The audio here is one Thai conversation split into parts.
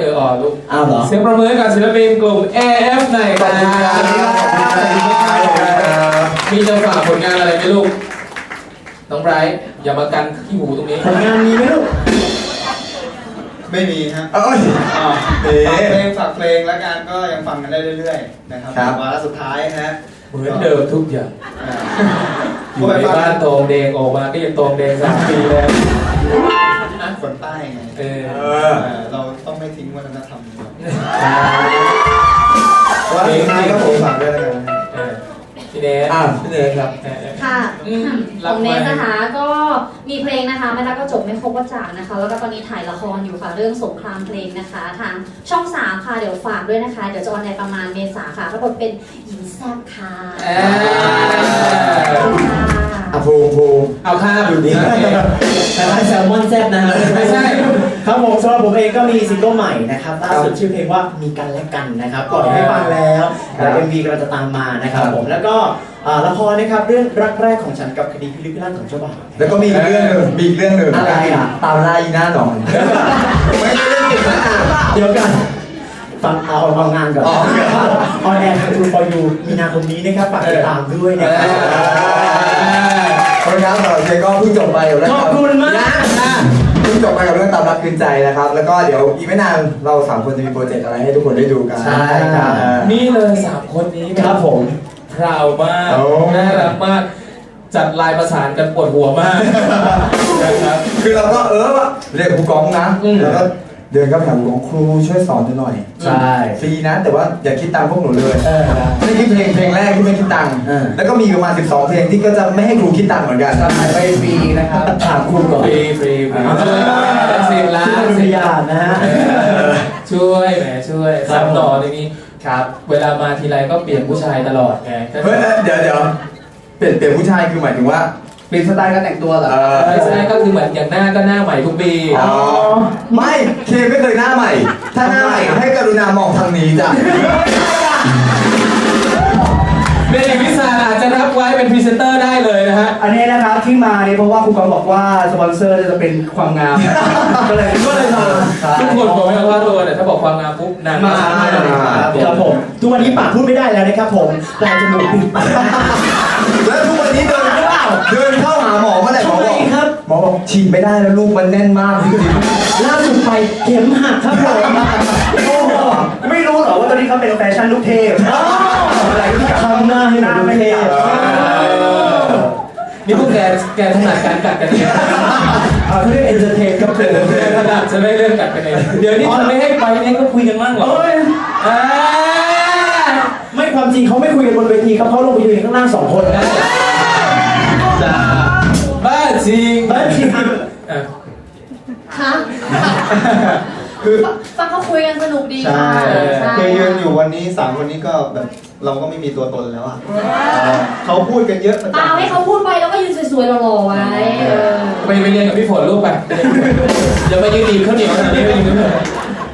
เอออ่อลูกอ้าวเหรอ เสียงประมือให้กับศิลปินกลุ่ม AF หน่อยครับมีจะฝากผลงานอะไรไหมลูก น้องไบรท์อย่ามากันขี้หูตรงนี้ผลงานมีไหมลูก ไม่มีฮะเอ้ยฝากเพลงฝากเพลงแล้วกันก็ยังฟังกันได้เรื่อยๆนะครับครับ วาระสุดท้ายนะฮะเหมือนเดิมทุกอย่างอ่าอยู่ในบ้านตรงแดงออกมาก็ยังตรงแดงสามปีแล้ว คนใต้ไงเออ เอเอออเราต้อ งไม่ทิ้งวัฒนธรรมนี้หรอกว่าสุดท้ายก็ผมฝากด้วยแล้วกันนะเออพี่เนสอะพี่เนยครับ เออ ค่ะอืมของเนสนะคะก็มีเพลงนะคะไม่รักก็จบไม่ครบว่าจากนะคะ แล้วก็ตอนนี้ถ่ายละครอยู่ค่ะ เรื่องสงครามเพลงนะคะทางช่อง3ค่ะเดี๋ยวฝากด้วยนะคะ เดี๋ยวจะออนในประมาณเมษาค่ะรับบทเป็นหญิงแซ่บค่ะเอออะภูมิภูมิ เอาข้ามอยู่ดีแต่ว่าแซลมอนแซ่บนะฮะไม่ใช่ ครับผมสำหรับผมเองก็มีซิงเกิลใหม่นะครับล่าสุดชื่อเพลงว่ามีกันและกันนะครับปล่อยให้ฟังแล้วแล้วเอ็มวีกำลังจะตามมานะครับผมแล้วก็อ่าละครนะครับเรื่องรักแรกของฉันกับคดีพิลึกพิลั่นของเจ้าบ่าว แล้วก็มีอีกเรื่องหนึ่งมีอีกเรื่องหนึ่งอะไรอะ ตามล่าอีหน้าหนอนไม่ได้เล่นติดนะอะเดี๋ยวกันฟังเอาเอางานก่อนอ๋อออนแอร์ทางทูฟอร์ยูมีนาคมนี้นะครับฝากติดตามด้วยนะครับขอบคุณครับสำหรับเพลงก็เพิ่งจบไปกับเรื่องขอบคุณมากยังเพิ่ง จบไปกับเรื่องตามรักคืนใจนะครับ แล้วก็เดี๋ยวอีกไม่นานเราสามคนจะมีโปรเจกต์อะไรให้ทุกคนได้ดูกันใช่ครับเออนี่เลยสามคนนี้ครับผมพราวมากโอ้น่ารักมาก จัดลายประสานกันปวดหัวมากนะครับคือเราก็เออว่าเรียกครูกองนะอืมแล้วก็ เดินเข้าไปหาครูกองครูช่วยสอนหน่อยใช่ฟรีนะ แต่ว่าอย่าคิดตังค์พวกหนูเลยเออนี่คือเพลงเพลงแรกที่ไม่คิดตังค์เออ แล้วก็มีประมาณ 12 เพลงที่ก็จะไม่ให้ครูคิดตังค์เหมือนกันถ่ายไปฟรีนะครับถามคุณก่อนฟรีฟรีฟรีช่วยสิบล้านคุณพสิบยานนะฮะช่วยแหมช่วยครับสามหน่ออย่างนี้ครับ เวลามาทีไรก็เปลี่ยนผู้ชายตลอดไงก็เฮ้ยเอ้ยเดี๋ยวเดี๋ยวเปลี่ยนเปลี่ยนผู้ชายคือหมายถึงว่า เปลี่ยนสไตล์การแต่งตัวเหรอเออไม่ใช่ก็คือเหมือนอย่างหน้าก็หน้าใหม่ทุกปี อ๋อ ไม่เคไม่เคยหน้าใหม่ ถ้าหน้าใหม่ให้กรุณามองทางนี้จ้ะเบลวิสาอาจจะรับไว้เป็นพรีเซนเตอร์ได้เลยนะฮะ อันนี้นะครับที่มาเนี่ยเพราะว่าครูกองบอกว่าสปอนเซอร์จะเป็นความงาม ก็เลยก็เลยมาทุกคนบอกไม่ต้องว่าตัวแต่ถ้าบอกความงามปุ๊บนางมาครับผมทุกวันนี้ปากพูดไม่ได้แล้วนะครับผมปลายจมูกปิดปาก เดินเข้าหาหมอเมื่อไหร่หมอบอกทำไมครับ หมอบอกฉีดไม่ได้แล้วลูกมันแน่นมากจริงล่าสุดไปเข็มหักครับผมโอ้โหไม่รู้เหรอว่าตอนนี้เขาเป็นแฟชั่นลูกเทพอ้าวอะไรที่ทำหน้าให้หนูดูเท่นี่พวกแกแกถนัดการกัดกันเองเอาเรื่องเอนเตอร์เทนครับผมแกถนัดจะไม่เรื่องกัดกันเองเดี๋ยวนี้ทำไม่ให้ไปเนี่ยก็คุยกันมั่งเหรอโอ้ยอ่าไม่ความจริงเขาไม่คุยกันบนเวทีครับเขาลงไปยืนข้างล่างสองคนนะ จ้าบ้าจริงบ้านจริงอะค่ะคือฟังเขาคุยกันสนุกดีใช่ค่ะคือยืนอยู่วันนี้สามคนนี้ก็แบบเราก็ไม่มีตัวตนแล้วอะเขาพูดกันเยอะประเปล่าจำให้เขาพูดไปแล้วก็ยืนสวยๆหล่อๆไว้เออไปไปเรียนกับพี่ฝนลูกไปอย่าไปยืนหนีบข้าวเหนียวขนาดนี้ไปยืนกับพี่ฝน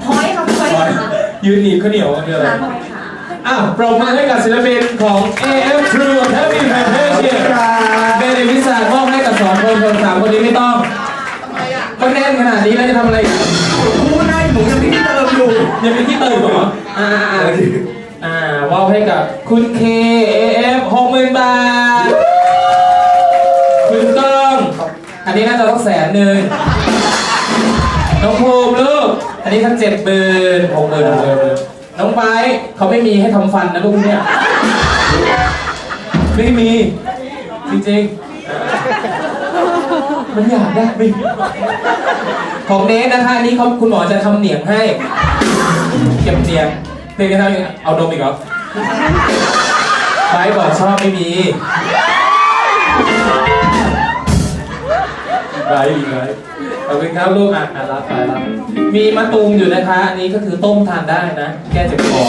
พอยเขาพอยค่ะยืนหนีบข้าวเหนียวกันเดียวเลยร้านพอยค่ะอ้าวปรบมือให้กับศิลปินของ AF True Happy Fantasia เบนวิสานม อบให้กับสองคนคนสามคนนี้ไม่ต้องก็แน่นขนาดนี้แล้วจะทำอะไรอีกพูดได้หนูยังม่ได้เติมอยู่ยังมีที่เติมเหรออ่าอ่าอ่ามอบให้กับคุณเค AF หกหมื่นบาท คุณก้อง อันนี้น่าจะต้องแสนหนึ่งน้องภูมิลูก อันนี้ทั้งเจ็ดหมื่นหกหมื่นหกหมื่นน้องไบเขาไม่มีให้ทำฟันนะลูกเนี่ย ไม่มี จริงๆ มันอยากได้ไม่ของเนสนะคะอันนี้เขาคุณหมอจะทำเหนียงให้ เก็บเหนียงเพลงจะทำยังไงเอาดมอีกเหรอไบร์ทบอกชอบไม่มีไบร์ทอีกไร์ทขอบคุณครับลูกอะอะรับไปรับมีมะตูมอยู่นะคะอันนี้ก็คือต้มทานได้นะ แก้เจ็บคอ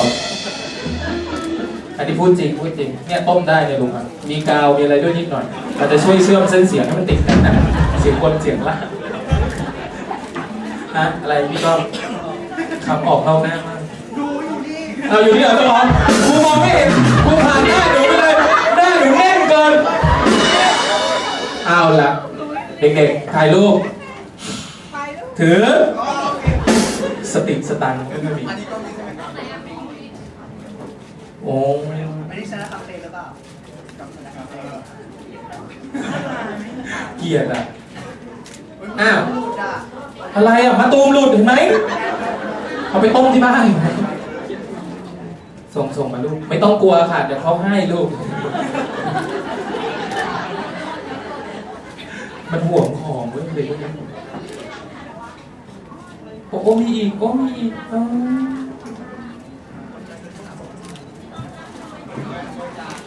อันนี้พูดจริงพูดจริงเนี่ยต้มได้เนี่ยลุงครับมีกาวมีอะไรด้วยนิดหน่อยมันจะช่วยเชื่อมเส้นเสียงให้มันติดกันนะ สียงบนเสียงล่างฮะอะไรพี่ก็คำออกนอกหน้ามากดูอยู่นี่เอาอยู่นี่เหรอพี่บอลกูมองไม่เห็นกูผ่านหน้าหนูไปเลยหน้าหนูแน่นเกินเอาละเด็กๆถ่ายรูปถือสติสตังค์ไม่ค่อยมีโอ้ยอันนี้ชนะคาเฟ่หรือเปล่ากับชนะคาเฟ่เกลียดอะ อ้าวอะไรอะมาตูมหลุดเห็นไหมเอาไปต้มที่บ้านส่งส่งมาลูก ไม่ต้องกลัวค่ะ เดี๋ยวเขาให้ลูก มันห่วงของเว้ยเด็กพวกนี้โอ้โอ้มีอีกโอ้มีอีก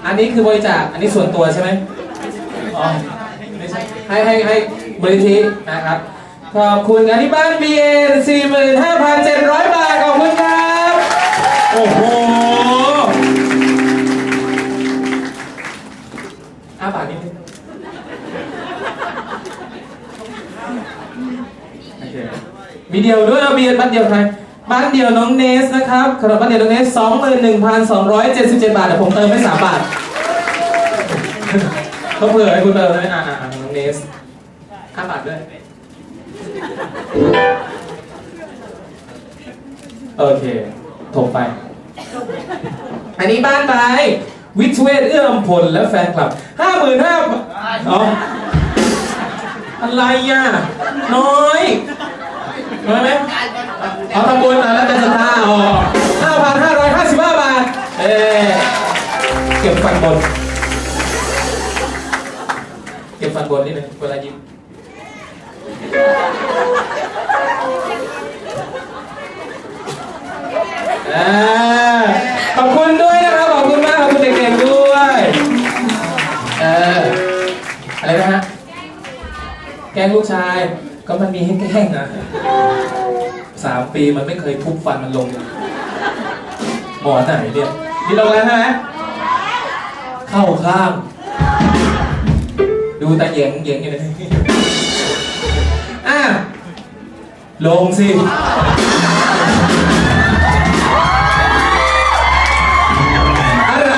อันนี้คือบริจาคอันนี้ส่วนตัวใช่ไหมอ๋อไม่ใช่ให้ให้ให้ บริธินะครับ ขอบคุณอธิบ้านบีเอ็นสี่หมื่นห้าพันเจ็ดร้อยบาท ขอบคุณครับ โอ้โหอ้าปากนิดนึงโอเคมีเดียวด้วยเอาเบียร์บ้านเดียวใครบ้านเดียวน้องเนสนะครับขนมบ้านเดียวน้องเนสสองหมื่นหนึ่งพันสองร้อยเจ็ดสิบเจ็ดบาทเดี๋ยวผมเติมให้สามบาทเขาเผื่อให้คุณเติมเลยอ่าอ่าน้องเนส ห้าบาทด้วย โอเคโทรไป อันนี้บ้านไป วิทเวศเอื้อมพลและแฟนคลับห้าหมื่นห้าอ๋ออะไรอะ น้อยน้อยไหมเอาทำบุญมาแล้วเป็นสตาร์อ๋อห้าพันห้าร้อยห้าสิบห้าบาท เอ๊เก็บฟันบน เก็บฟันบนนิดนึงเวลายิ้ม อ่าขอบคุณด้วยนะครับ ขอบคุณมาก ขอบคุณเด็กๆด้วย เออ อะไรนะฮะ แกล้งลูกชาย ก็มันมีให้แกล้งนะสามปีมันไม่เคยทุบฟันมันลง หมอไหนเนี่ยมีลงแล้วใช่ไหมเข้าข้าง ดูต่เหยงเหยงอยู่เลย ลงสิ อะไร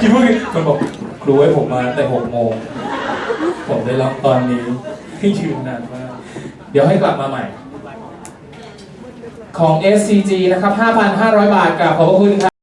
คิดว่ามันบอกครูให้ผมมาแต่หกโมง ผมได้รับตอนนี้ให้ยืนนานมาก เดี๋ยวให้กลับมาใหม่ ของ SCG นะครับ 5,500 บาทกับขอบพระคุณครับ